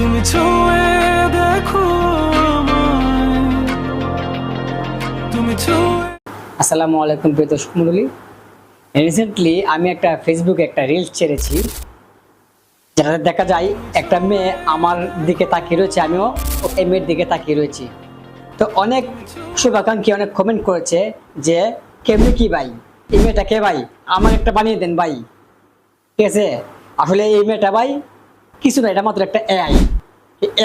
তুমি ছুঁয়ে দেখো তুমি আসসালামু আলাইকুম প্রিয় দর্শক মণ্ডলী। রিসেন্টলি আমি একটা ফেসবুকে একটা রিলস ছেড়েছি। যেটাতে দেখা যায় একটা মেয়ে আমার দিকে তাকিয়ে রয়েছে, আমিও এই মেয়ের দিকে তাকিয়ে রয়েছি। তো অনেক শুভাকাঙ্ক্ষী অনেক কমেন্ট করেছে যে, কেমনি কি ভাই? এই মেয়েটা কে ভাই? আমার একটা বানিয়ে দেন ভাই। ঠিক আছে? আসলে এই মেয়েটা ভাই কিছু না, এটা মাত্র একটা এআই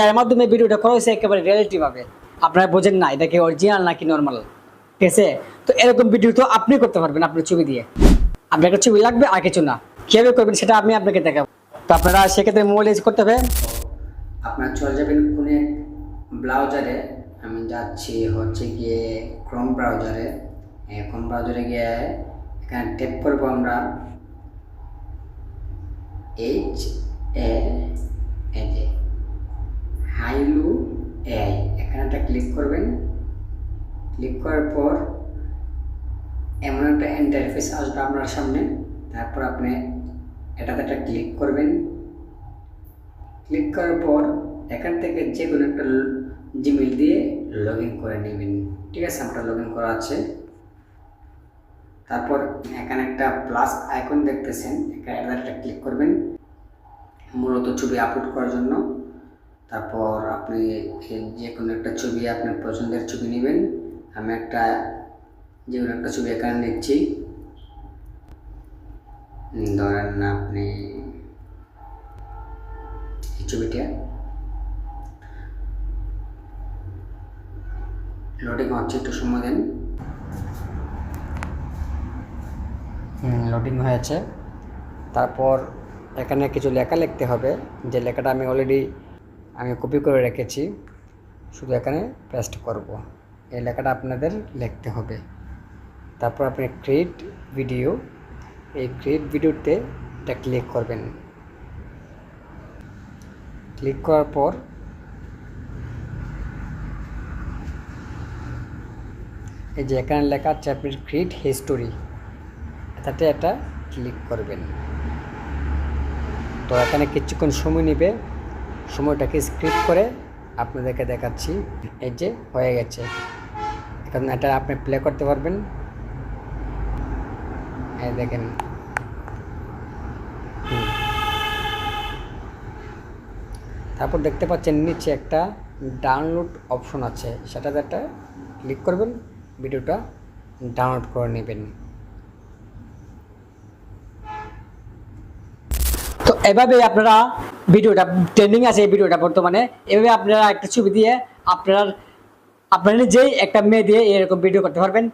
এর মাধ্যমে ভিডিওটা করা হয়েছে একেবারে রিয়েলিটি ভাবে। আপনারা বোঝেন না, এটা কি অরিজিনাল নাকি নর্মাল ঠিক আছে? তো এরকম ভিডিও তো আপনি করতে পারবেন আপনার ছবি দিয়ে। আপনার একটা ছবি লাগবে, আর কিছু না। কীভাবে করবেন সেটা আমি আপনাকে দেখাবো। তো আপনারা সেক্ষেত্রে মোবাইল ইউজ করতে হবে। আপনার চলে যাবেন এক ব্রাউজারে আমি যাচ্ছি হচ্ছে গিয়ে ক্রোম ব্রাউজারে ক্রোম ব্রাউজারে গিয়ে এখানে ট্যাপ করব আমরা এইচ এ এই যে হাইলু এআই এখানে একটা ক্লিক করবেন ক্লিক করার পর এমন একটা ইন্টারফেস আসবে আপনার সামনে। তারপর আপনি এটাতে একটা ক্লিক করবেন। ক্লিক করার পর এখান থেকে যে কোনো একটা জিমেল দিয়ে লগ ইন করে নেবেন। ঠিক আছে আমরা লগ ইন করা আছে। তারপর এখানে একটা প্লাস আইকন দেখতেছেন, এখানে একটা ক্লিক করবেন। মূলত ছবি আপলোড করার জন্য। তারপর আপনি যে কোনো একটা ছবি আপনার পছন্দের ছবি নেবেন। আমি একটা, যে কোনো একটা ছবি এখানে নিচ্ছি। ধরেন না আপনি এই ছবিটা লোডিং হচ্ছে একটু সময় দেন। লোডিং হয়েছে। তারপর এখানে কিছু লেখা লিখতে হবে। যে লেখাটা আমি অলরেডি আমি কপি করে রেখেছি। শুধু এখানে পেস্ট করব। এই লেখাটা আপনাদের লিখতে হবে। তারপর আপনি ক্রিয়েট ভিডিও এই ক্রিয়েট ভিডিওতে এটা ক্লিক করবেন। ক্লিক করার পর এই যে এখানে লেখা আছে আপনি ক্রিয়েট হিস্টোরি এটাতে এটা ক্লিক করবেন। তো এখানে কিছুক্ষণ সময় নেবে, সময়টাকে স্ক্রিপ্ট করে আপনাদেরকে দেখাচ্ছি। এই যে, হয়ে গেছে। এখন এটা আপনি প্লে করতে পারবেন। এই দেখেন। তারপর দেখতে পাচ্ছেন নিচে একটা ডাউনলোড অপশন আছে। সেটাতে একটা ক্লিক করবেন, ভিডিওটা ডাউনলোড করে নেবেন। তো এভাবে আপনারা ভিডিওটা ট্রেন্ডিং আছে এই ভিডিওটা বর্তমানে। এভাবে আপনারা একটা ছবি দিয়ে আপনার আপনারা নিজেই একটা মেয়ে দিয়ে এরকম ভিডিও করতে পারবেন।